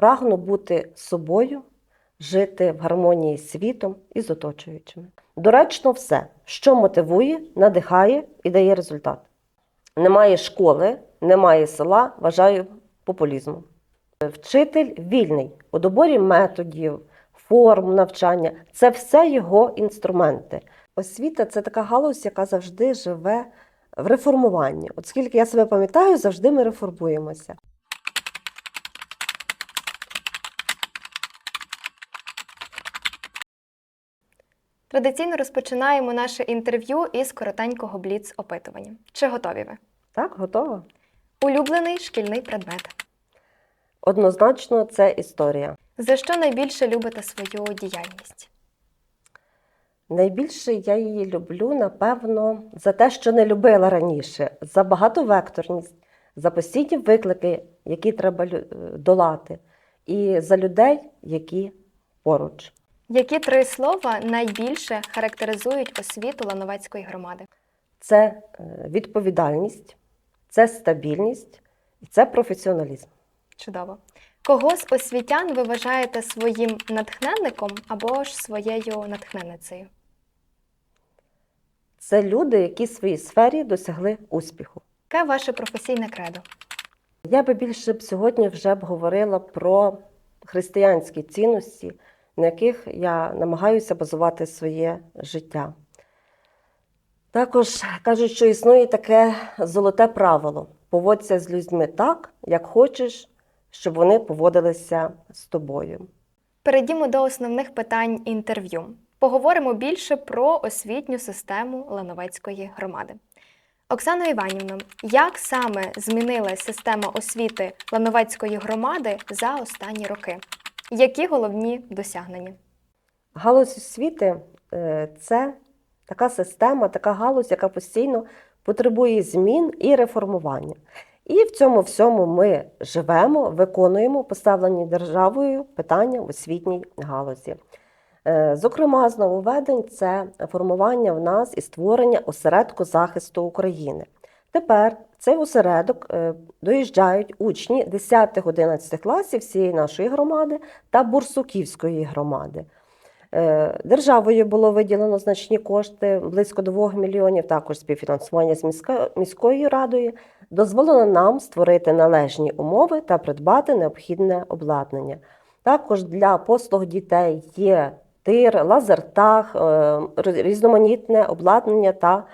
Прагну бути собою, жити в гармонії з світом і з оточуючими. Доречно все, що мотивує, надихає і дає результат. Немає школи, немає села, вважаю популізмом. Вчитель вільний у доборі методів, форм навчання це все його інструменти. Освіта це така галузь, яка завжди живе в реформуванні. От скільки я себе пам'ятаю, завжди ми реформуємося. Традиційно розпочинаємо наше інтерв'ю із коротенького бліц-опитування. Чи готові ви? Так, готово. Улюблений шкільний предмет. Однозначно, це історія. За що найбільше любите свою діяльність? Найбільше я її люблю, напевно, за те, що не любила раніше, за багатовекторність, за постійні виклики, які треба долати, і за людей, які поруч. Які три слова найбільше характеризують освіту Лановецької громади? Це е, відповідальність, це стабільність і це професіоналізм. Чудово. Кого з освітян ви вважаєте своїм натхненником або ж своєю натхненницею? Це люди, які в своїй сфері досягли успіху. Яке ваше професійне кредо? Я би більше б сьогодні вже б говорила про християнські цінності, на яких я намагаюся базувати своє життя. Також кажуть, що існує таке золоте правило: поводься з людьми так, як хочеш, щоб вони поводилися з тобою. Перейдімо до основних питань інтерв'ю. Поговоримо більше про освітню систему Лановецької громади. Оксано Іванівно, як саме змінилася система освіти Лановецької громади за останні роки? Які головні досягнення? Галузь освіти е, це така система, така галузь, яка постійно потребує змін і реформування. І в цьому всьому ми живемо, виконуємо поставлені державою питання в освітній галузі. Е, Зокрема, з нововведень це формування в нас і створення осередку захисту України. Тепер цей осередок е, доїжджають учні 10-11 класів всієї нашої громади та Бурсуківської громади. Е, Державою було виділено значні кошти, близько 2 мільйонів, також співфінансування з міською радою. Дозволено нам створити належні умови та придбати необхідне обладнання. Також для послуг дітей є тир, лазертаг, е, різноманітне обладнання та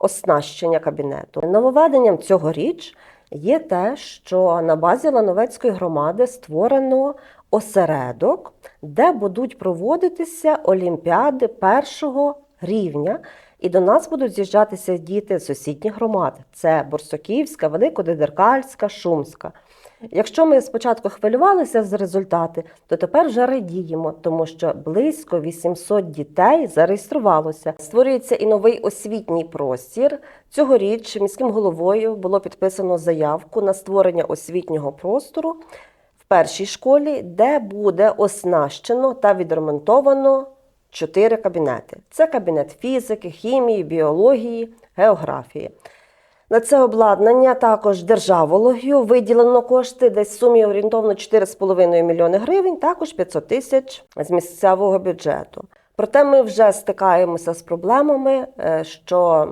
оснащення кабінету. Нововведенням цьогоріч є те, що на базі Лановецької громади створено осередок, де будуть проводитися олімпіади першого рівня. І до нас будуть з'їжджатися діти з сусідніх громад: це Борсоківська, Великодедеркальська, Шумська. Якщо ми спочатку хвилювалися за результати, то тепер вже радіємо, тому що близько 800 дітей зареєструвалося. Створюється і новий освітній простір. Цьогоріч міським головою було підписано заявку на створення освітнього простору в першій школі, де буде оснащено та відремонтовано чотири кабінети: це кабінет фізики, хімії, біології, географії. На це обладнання також державологію виділено кошти десь в сумі орієнтовно 4,5 мільйони гривень, також 500 тисяч з місцевого бюджету. Проте ми вже стикаємося з проблемами, е, що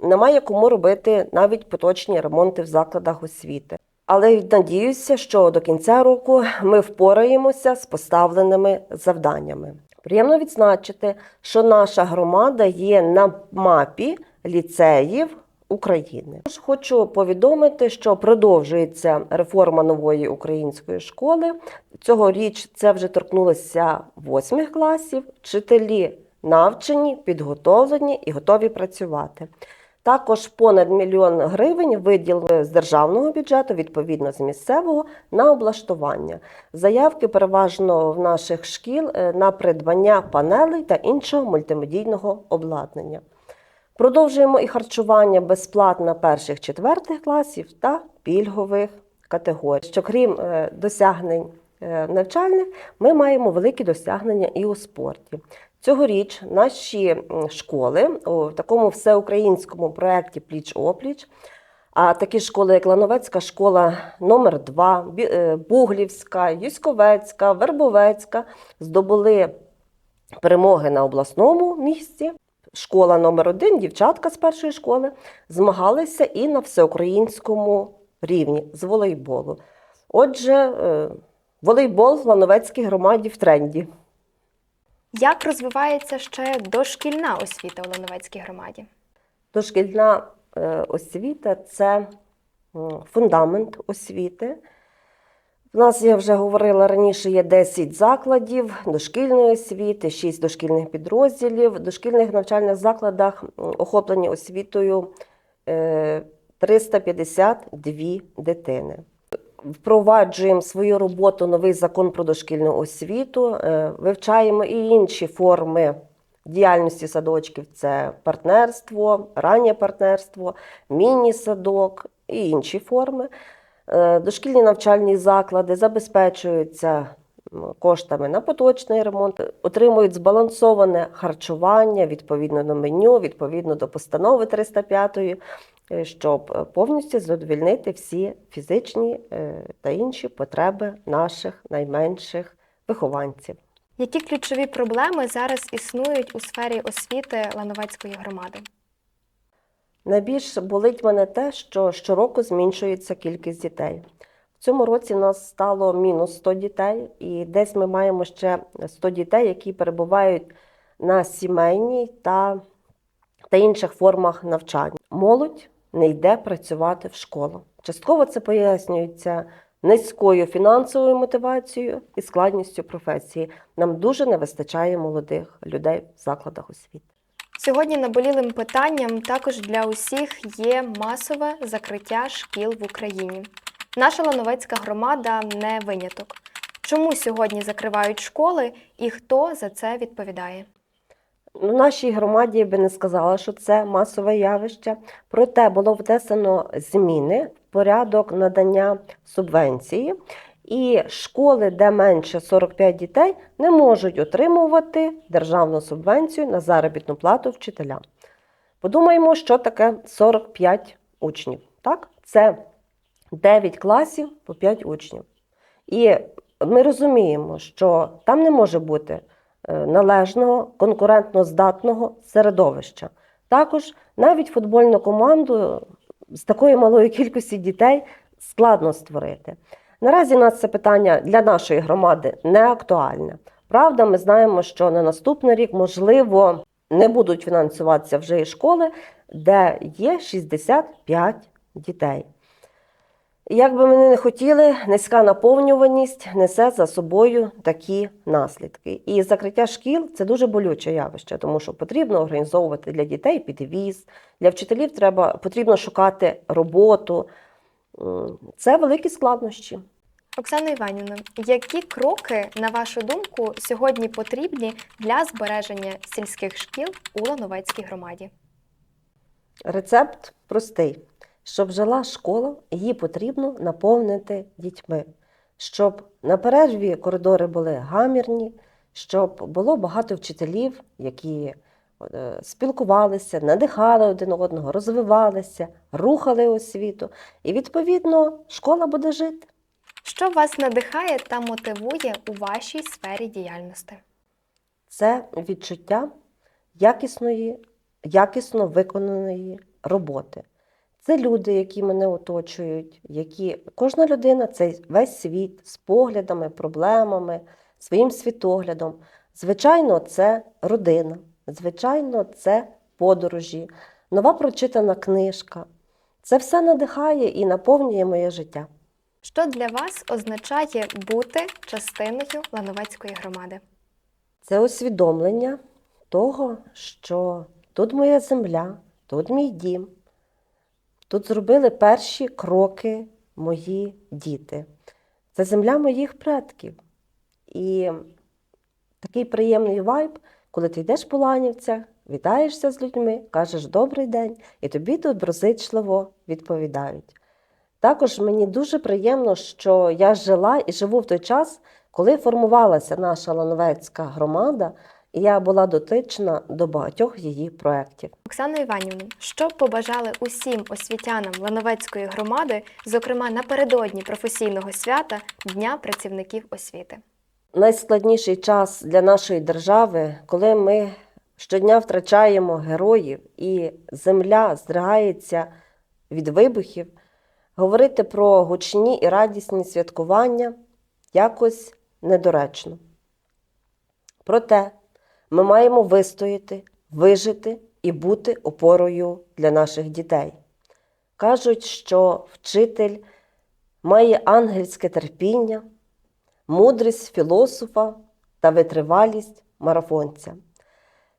немає кому робити навіть поточні ремонти в закладах освіти. Але надіюся, що до кінця року ми впораємося з поставленими завданнями. Приємно відзначити, що наша громада є на мапі ліцеїв України. Тож Хочу повідомити, що продовжується реформа нової української школи. Цьогоріч це вже торкнулося восьмих класів. Вчителі навчені, підготовлені і готові працювати. Також понад мільйон гривень виділили з державного бюджету, відповідно з місцевого, на облаштування. Заявки переважно в наших шкіл е, на придбання панелей та іншого мультимедійного обладнання. Продовжуємо і харчування безплатно перших четвертих класів та пільгових категорій. Що крім е, досягнень е, навчальних, ми маємо великі досягнення і у спорті. Цьогоріч наші школи у такому всеукраїнському проєкті Пліч-опліч А такі школи, як Лановецька школа номер 2 Буглівська, Юськовецька, Вербовецька, здобули перемоги на обласному місці. Школа номер 1 дівчатка з першої школи, змагалися і на всеукраїнському рівні з волейболу. Отже, е, волейбол в Лановецькій громаді в тренді. Як розвивається ще дошкільна освіта у Лановецькій громаді? Дошкільна е, освіта це фундамент освіти. У нас, я вже говорила раніше, є 10 закладів дошкільної освіти, 6 дошкільних підрозділів. В дошкільних навчальних закладах охоплені освітою е, 352 дитини. Впроваджуємо свою роботу новий закон про дошкільну освіту, е, вивчаємо і інші форми діяльності садочків це партнерство, раннє партнерство, міні-садок і інші форми. Е, Дошкільні навчальні заклади забезпечуються коштами на поточний ремонт, отримують збалансоване харчування відповідно до меню, відповідно до постанови 305, е, щоб е, повністю задовільнити всі фізичні е, та інші потреби наших найменших вихованців. Які ключові проблеми зараз існують у сфері освіти Лановецької громади? Найбільше болить мене те, що щороку зменшується кількість дітей. В цьому році нас стало мінус 100 дітей, і десь ми маємо ще 100 дітей, які перебувають на сімейній та, та інших формах навчання. Молодь не йде працювати в школу. Частково це пояснюється низькою фінансовою мотивацією і складністю професії. Нам дуже не вистачає молодих людей в закладах освіти. Сьогодні наболілим питанням також для усіх є масове закриття шкіл в Україні. Наша Лановецька громада не виняток. Чому сьогодні закривають школи і хто за це відповідає? У нашій громаді я би не сказала, що це масове явище. Проте було внесено зміни в порядок надання субвенції, і школи, де менше 45 дітей, не можуть отримувати державну субвенцію на заробітну плату вчителям. Подумаємо, що таке 45 учнів. Так? Це 9 класів по 5 учнів. І ми розуміємо, що там не може бути належного, конкурентно здатного середовища. Також навіть футбольну команду з такої малої кількості дітей складно створити. Наразі нас це питання для нашої громади не актуальне. Правда, ми знаємо, що на наступний рік, можливо, не будуть фінансуватися вже і школи, де є 65 дітей. Як би ми не хотіли, низька наповнюваність несе за собою такі наслідки. І закриття шкіл це дуже болюче явище, тому що потрібно організовувати для дітей підвіз, для вчителів треба потрібно шукати роботу. Це великі складнощі. Оксана Іванівна, які кроки, на вашу думку, сьогодні потрібні для збереження сільських шкіл у Лановецькій громаді? Рецепт простий. Щоб жила школа, її потрібно наповнити дітьми, щоб на перерві коридори були гамірні, щоб було багато вчителів, які е, спілкувалися, надихали один одного, розвивалися, рухали освіту. І відповідно школа буде жити. Що вас надихає та мотивує у вашій сфері діяльності? Це відчуття якісної, якісно виконаної роботи. Це люди, які мене оточують, які кожна людина це весь світ з поглядами, проблемами, своїм світоглядом. Звичайно, це родина, звичайно, це подорожі, нова прочитана книжка. Це все надихає і наповнює моє життя. Що для вас означає бути частиною Лановецької громади? Це усвідомлення того, що тут моя земля, тут мій дім. Тут зробили перші кроки мої діти. Це земля моїх предків. І такий приємний вайб, коли ти йдеш по ланівцях, вітаєшся з людьми, кажеш добрий день, і тобі доброзичливо відповідають. Також мені дуже приємно, що я жила і живу в той час, коли формувалася наша Лановецька громада, я була дотична до багатьох її проєктів. Оксано Іванівно, що побажали усім освітянам Лановецької громади, зокрема напередодні професійного свята Дня працівників освіти? Найскладніший час для нашої держави, коли ми щодня втрачаємо героїв і земля здригається від вибухів, говорити про гучні і радісні святкування якось недоречно. Проте ми маємо вистояти, вижити і бути опорою для наших дітей. Кажуть, що вчитель має ангельське терпіння, мудрість філософа та витривалість марафонця.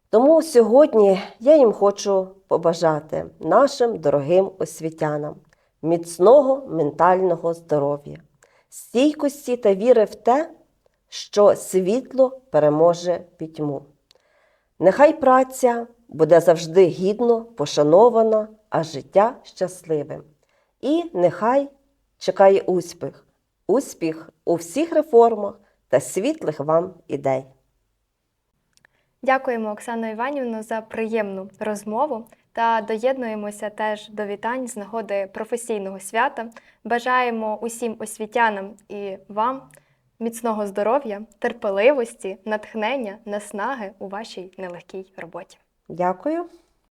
Тому сьогодні я їм хочу побажати нашим дорогим освітянам міцного ментального здоров'я, стійкості та віри в те, що світло переможе пітьму. Нехай праця буде завжди гідно пошанована, а життя щасливим. І нехай чекає успіх, успіх у всіх реформах та світлих вам ідей. Дякуємо, Оксано Іванівно, за приємну розмову та доєднуємося теж до вітань з нагоди професійного свята. Бажаємо усім освітянам і вам міцного здоров'я, терпеливості, натхнення, наснаги у вашій нелегкій роботі. Дякую.